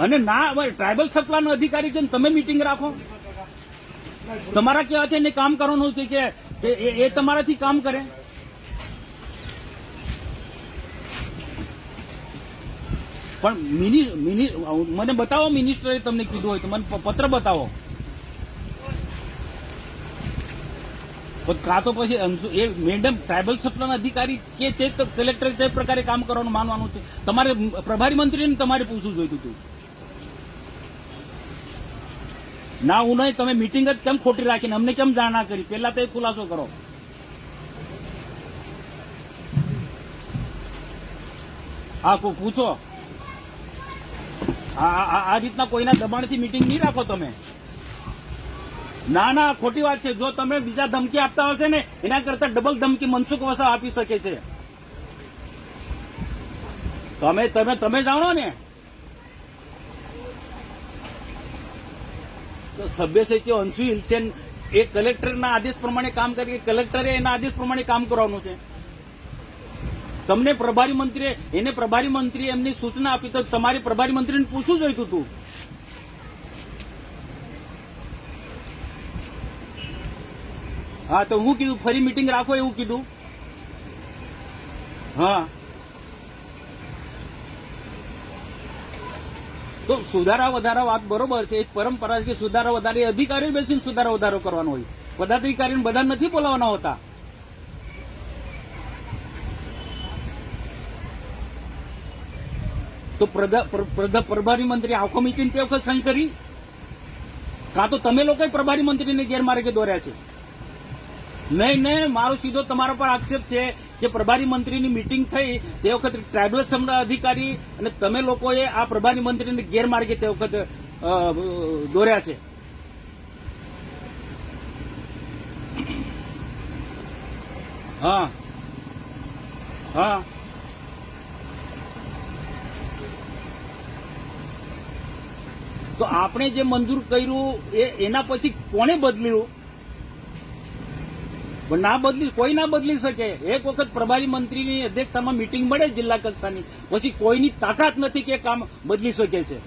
અને ના ટ્રાઇબલ સપ્લાયનો અધિકારી છે તમે મીટિંગ રાખો. તમારા કહેવાથી એને કામ કરવાનું છે કે એ- તમારાથી કામ કરે. પણ મિનિ મિનિ, મને બતાવો મિનિસ્ટરે તમને કીધું હોય તો મને પત્ર બતાવો. કાં તો પછી એ મેડમ ટ્રાઇબલ સપ્લાયના અધિકારી કે તે કલેક્ટર તે પ્રકારે કામ કરવાનું માનવાનું છે. તમારે પ્રભારી મંત્રીને તમારે પૂછવું જોઈતું હતું. ના, હું નહીં, તમે મિટિંગ જ કેમ ખોટી રાખીને? અમને કેમ જાણ ના કરી? પહેલા તો ખુલાસો કરો. હા પૂછો. આ રીતના કોઈના દબાણથી મિટિંગ નહીં રાખો તમે. ના ના, ખોટી વાત છે. જો તમે બીજા ધમકી આપતા હશે ને, એના કરતા ડબલ ધમકી મનસુખ વસા આપી શકે છે. તમે તમે તમે જાણો ને? તો સભ્ય અંશુ હિલસેન, એ કલેક્ટરના આદેશ પ્રમાણે કામ કરી કલેક્ટરે એના આદેશ પ્રમાણે કામ કરવાનું છે. તમને પ્રભારી મંત્રીએ, એને પ્રભારી મંત્રીએ એમની સૂચના આપી તો તમારે પ્રભારી મંત્રીને પૂછવું જોઈતું હતું હા, તો હું કીધું, ફરી મિટિંગ રાખો એવું કીધું. હા. તો સુધારા વધારા વાત બરોબર છે, એક પરંપરા છે કે સુધારા વધારે અધિકારી બેસીને સુધારા વધારો કરવાનો હોય. પદાધિકારીને બધા નથી બોલાવવાના હોતા. તો પ્રભારી મંત્રી આખો મીચીને તે વખત સહી કરી? કાં તો તમે લોકોએ પ્રભારી મંત્રીને ગેરમાર્ગે દોર્યા છે? નહીં નહીં, મારો સીધો તમારા પર આક્ષેપ છે કે પ્રભારી મંત્રીની મિટિંગ થઈ, તે વખતે ટ્રાઇબલ અધિકારી અને તમે લોકોએ આ પ્રભારી મંત્રીને ગેરમાર્ગે તે વખત દોર્યા છે. હા. હા. તો આપણે જે મંજૂર કર્યું એ એના પછી કોને બદલ્યું? પણ ના બદલી કોઈ ના બદલી શકે. એક વખત પ્રભારી મંત્રીની અધ્યક્ષતામાં મિટિંગ મળે જિલ્લા કક્ષાની. પછી કોઈની તાકાત નથી કે કામ બદલી શકે છે.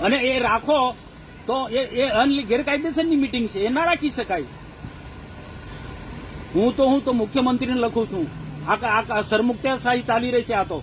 અને એ રાખો તો એ અનલી ગેરકાયદેસરની મિટિંગ છે. એ ના રાખી શકાય. હું તો હું તો મુખ્યમંત્રીને લખું છું. આ આ ચાલી રહી છે આ તો.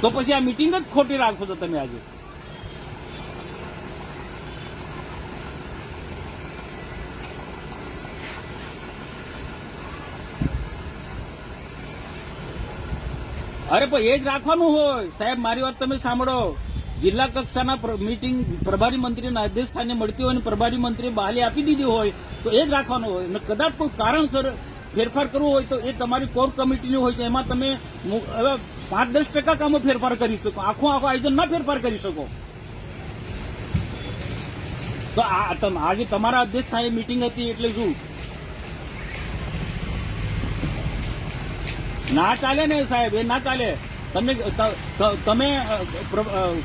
તો પછી આ મિટિંગ જ ખોટી રાખો છો તમે આજે. અરે પણ એ જ રાખવાનું હોય. સાહેબ, મારી વાત તમે સાંભળો. જિલ્લા કક્ષાના મિટિંગ પ્રભારી મંત્રીના અધ્યક્ષ સ્થાને મળતી હોય અને પ્રભારી મંત્રીએ બહાલી આપી દીધી હોય, તો એ જ રાખવાનું હોય. અને કદાચ કોઈ કારણસર ફેરફાર કરવો હોય તો એ તમારી કોર કમિટીની હોય છે. એમાં તમે પાંચ દસ ટકા કામો ફેરફાર કરી શકો. આખું આખું આયોજન ના ફેરફાર કરી શકો. તો આજે તમારા અધ્યક્ષ સ્થાને મીટિંગ હતી એટલે શું? ના ચાલે ને સાહેબ, એ ના ચાલે. તમે તમે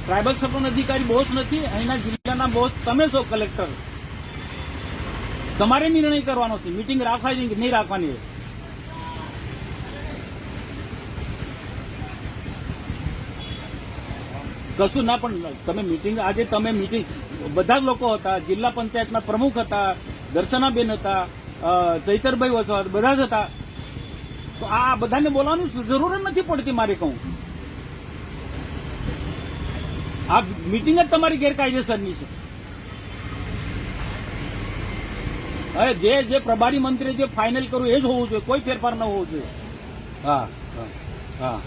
ટ્રાઇબલ સપોર્ટ અધિકારી બોસ નથી, અહીંના જિલ્લાના બોસ તમે છો, કલેક્ટર. તમારે નિર્ણય કરવાનો છે. મિટિંગ રાખવાની નહીં રાખવાની? કશું ના, પણ તમે મીટિંગ આજે તમે મીટિંગ બધા જ લોકો હતા, જિલ્લા પંચાયતના પ્રમુખ હતા, દર્શનાબેન હતા ચૈતરભાઈ વસવાત બધા જ હતા. તો આ બધાને બોલાવવાની જરૂર જ નથી પડતી મારે કહું. આ મીટિંગ જ તમારી ગેરકાયદેસરની છે. અરે જે જે પ્રભારી મંત્રી જે ફાઇનલ કરવું એ જ હોવું જોઈએ, કોઈ ફેરફાર ન હોવો જોઈએ. હા હા હા.